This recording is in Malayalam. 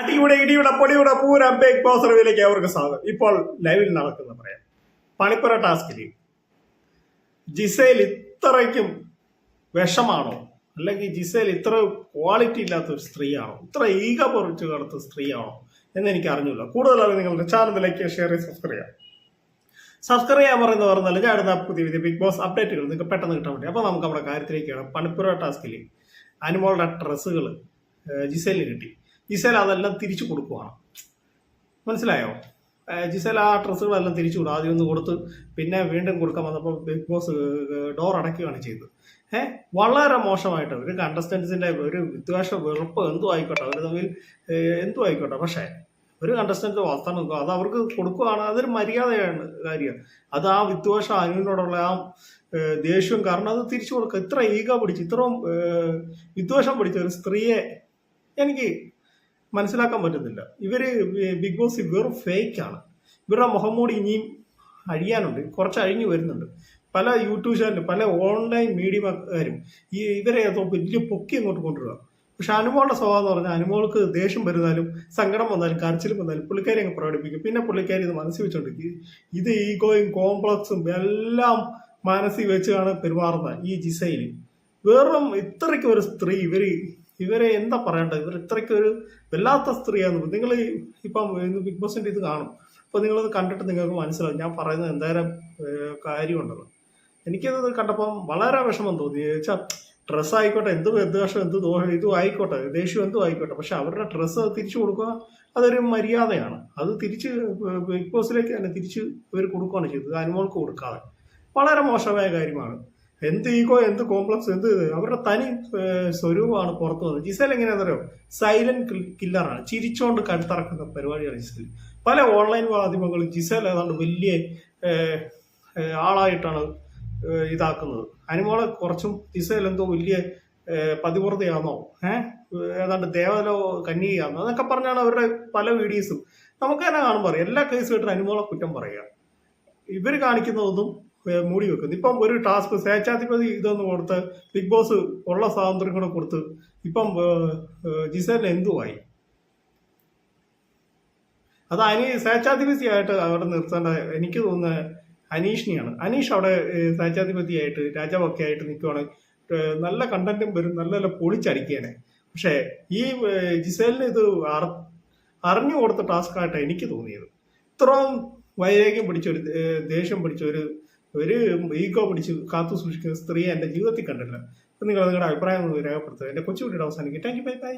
അടിയുടെ ഇടിയുടെ പൊടിയുടെ പൂരം ബിഗ് ബോസ് റിവിലേക്ക് അവർക്ക് സ്വാഗതം. ഇപ്പോൾ ലൈവിൽ നടക്കുന്ന പറയാം. പണിപ്പുര ടാസ്കിൽ ജിസേൽ ഇത്രയ്ക്കും വിഷമാണോ? അല്ലെങ്കിൽ ജിസേൽ ഇത്ര ക്വാളിറ്റി ഇല്ലാത്ത ഒരു സ്ത്രീയാണോ? ഇത്ര ഈഗ പൊറിച്ചു കടത്ത സ്ത്രീയാണോ? എന്ന് എനിക്ക് അറിഞ്ഞില്ല കൂടുതലായി നിങ്ങളുടെ ചാനലിലേക്ക് ഷെയർ ചെയ്ത് സബ്സ്ക്രൈബ് ചെയ്യാം. സബ്സ്ക്രൈബ് ചെയ്യാൻ പറയുന്നത് പറഞ്ഞാൽ ഞാൻ അടുത്ത പുതിയ പുതിയ ബിഗ് ബോസ് അപ്ഡേറ്റുകൾ നിങ്ങൾക്ക് പെട്ടെന്ന് കിട്ടാൻ വേണ്ടി. അപ്പോൾ നമുക്ക് നമ്മുടെ കാര്യത്തിലേക്കാണ്. പണിപ്പുര ടാസ്കിൽ അനുമോളുടെ ഡ്രസ്സുകൾ ജിസേലിന് കിട്ടി. ജിസേൽ അതെല്ലാം തിരിച്ചു കൊടുക്കുവാണ്. മനസ്സിലായോ? ജിസേൽ ആ ഡ്രസ്സുകളെല്ലാം തിരിച്ചു കൊടുക്കും. ആദ്യം ഒന്ന് കൊടുത്ത് പിന്നെ വീണ്ടും കൊടുക്കാൻ വന്നപ്പോൾ ബിഗ് ബോസ് ഡോർ അടയ്ക്കുകയാണ് ചെയ്തത്. ഏഹ് വളരെ മോശമായിട്ട് ഒരു കണ്ടസ്റ്റൻസിന്റെ ഒരു വിദ്വേഷ വെറുപ്പ് എന്തും ആയിക്കോട്ടെ. അവർ തമ്മിൽ എന്തും ആയിക്കോട്ടെ. പക്ഷേ ഒരു കണ്ടസ്റ്റൻസ് വസ്ത്രം നോക്കുക. അത് അവർക്ക് കൊടുക്കുകയാണ്. അതൊരു മര്യാദയാണ് കാര്യം. അത് ആ വിദ്വേഷം അനുവിനോടുള്ള ആ ദേഷ്യവും കാരണം അത് തിരിച്ചു കൊടുക്കുക. ഇത്ര ഈഗ പിടിച്ച് ഇത്രയും വിദ്വേഷം പിടിച്ച ഒരു സ്ത്രീയെ എനിക്ക് മനസ്സിലാക്കാൻ പറ്റുന്നില്ല ഇവർ ബിഗ് ബോസ് വെറും ഫേക്ക് ആണ്. ഇവരുടെ മുഖം മൂടി ഇനിയും അഴിയാനുണ്ട്. കുറച്ച് അഴിഞ്ഞു വരുന്നുണ്ട്. പല യൂട്യൂബ് ചാനലും പല ഓൺലൈൻ മീഡിയക്കാരും ഈ ഇവരെ വലിയ പൊക്കി അങ്ങോട്ട് കൊണ്ടുവരിക പക്ഷെ അനുമോളുടെ സ്വഭാവം എന്ന് പറഞ്ഞാൽ അനുമോൾക്ക് ദേഷ്യം വരുന്നാലും സങ്കടം വന്നാലും കരച്ചിലും വന്നാലും പുള്ളിക്കാരി അങ്ങ് പ്രകടിപ്പിക്കും. പിന്നെ പുള്ളിക്കാരി ഇത് മനസ്സിൽ വെച്ചുകൊണ്ടിരിക്കും ഇത് ഈഗോയും കോംപ്ലക്സും എല്ലാം മനസ്സിൽ വെച്ചാണ് പെരുമാറുന്നത് ഈ ജിസയിൽ വെറും ഇത്രയ്ക്ക് ഒരു സ്ത്രീ ഇവർ ഇവരെ എന്താ പറയേണ്ടത്? ഇവർ ഇത്രയ്ക്ക് ഒരു വല്ലാത്ത സ്ത്രീയാന്ന് നിങ്ങൾ ഇപ്പം ബിഗ് ബോസിന്റെ ഇത് കാണും. അപ്പൊ നിങ്ങളത് കണ്ടിട്ട് നിങ്ങൾക്ക് മനസ്സിലാവും. ഞാൻ പറയുന്നത് എന്തായാലും കാര്യമുണ്ടല്ലോ. എനിക്കത് കണ്ടപ്പം വളരെ വിഷമം തോന്നി. വെച്ചാൽ ഡ്രസ്സ് ആയിക്കോട്ടെ എന്ത് വിദ്വേഷം എന്ത് ദോഷം ഇതും ആയിക്കോട്ടെ ദേഷ്യം എന്തും ആയിക്കോട്ടെ. പക്ഷെ അവരുടെ ഡ്രസ്സ് തിരിച്ചു കൊടുക്കുക അതൊരു മര്യാദയാണ്. അത് തിരിച്ച് ബിഗ് ബോസിലേക്ക് തന്നെ തിരിച്ച് ഇവർ കൊടുക്കുകയാണ് ചെയ്തത്. അനുമോൾക്ക് കൊടുക്കാതെ. വളരെ മോശമായ കാര്യമാണ്. എന്ത് ഈഗോ എന്ത് കോംപ്ലക്സ് എന്ത് അവരുടെ തനി സ്വരൂപമാണ് പുറത്തു വന്നത്. ജിസേൽ എങ്ങനെയാണെന്നറിയോ? സൈലന്റ് കില്ലറാണ്. ചിരിച്ചോണ്ട് കഴുത്തറക്കുന്ന പരിപാടിയാണ് ജിസേൽ. പല ഓൺലൈൻ മാധ്യമങ്ങളും ജിസേൽ ഏതാണ്ട് വലിയ ആളായിട്ടാണ് ഇതാക്കുന്നത്. അനുമോളെ കുറച്ചും ജിസേൽ എന്തോ വലിയ പതിവ്രതയാണോ? ഏഹ് ഏതാണ്ട് ദേവലോ കന്യകയാണോ? എന്നൊക്കെ പറഞ്ഞാണ് അവരുടെ പല വീഡിയോസും. നമുക്ക് തന്നെ കാണുമ്പോൾ എല്ലാ കേസും കേട്ടിട്ട് അനുമോളെ കുറ്റം പറയുക. ഇവർ കാണിക്കുന്നതൊന്നും മൂടി വെക്കുന്നു. ഇപ്പം ഒരു ടാസ്ക് സ്വേച്ഛാധിപതി ഇതൊന്ന് കൊടുത്ത് ബിഗ് ബോസ് ഉള്ള സ്വാതന്ത്ര്യം കൂടെ കൊടുത്ത് ഇപ്പം ജിസേലിന് എന്തുമായി അത് അനി സ്വേച്ഛാധിപതിയായിട്ട് അവിടെ നിർത്തേണ്ട എനിക്ക് തോന്നുന്നത് അനീഷിനെയാണ്. അനീഷ് അവിടെ സ്വേച്ഛാധിപതിയായിട്ട് രാജാവൊക്കെ ആയിട്ട് നിൽക്കുവാണെങ്കിൽ നല്ല കണ്ടന്റും വരും നല്ല നല്ല പൊളിച്ചടിക്കുകയാണ് പക്ഷേ ഈ ജിസേലിന് ഇത് അറിഞ്ഞു കൊടുത്ത ടാസ്ക് ആയിട്ടാണ് എനിക്ക് തോന്നിയത്. ഇത്രയും വൈരാഗ്യം പിടിച്ച ഒരു ദേഷ്യം പിടിച്ച ഒരു ഒരു ഈഗോ പിടിച്ച് കാത്തു സൂക്ഷിക്കുന്ന സ്ത്രീയെ എന്റെ ജീവിതത്തിൽ കണ്ടില്ല നിങ്ങൾ നിങ്ങളുടെ അഭിപ്രായം രേഖപ്പെടുത്തുക. എന്റെ കൊച്ചുകുട്ടിയുടെ അവസാനിക്കും താങ്ക് യു ബൈ ബൈ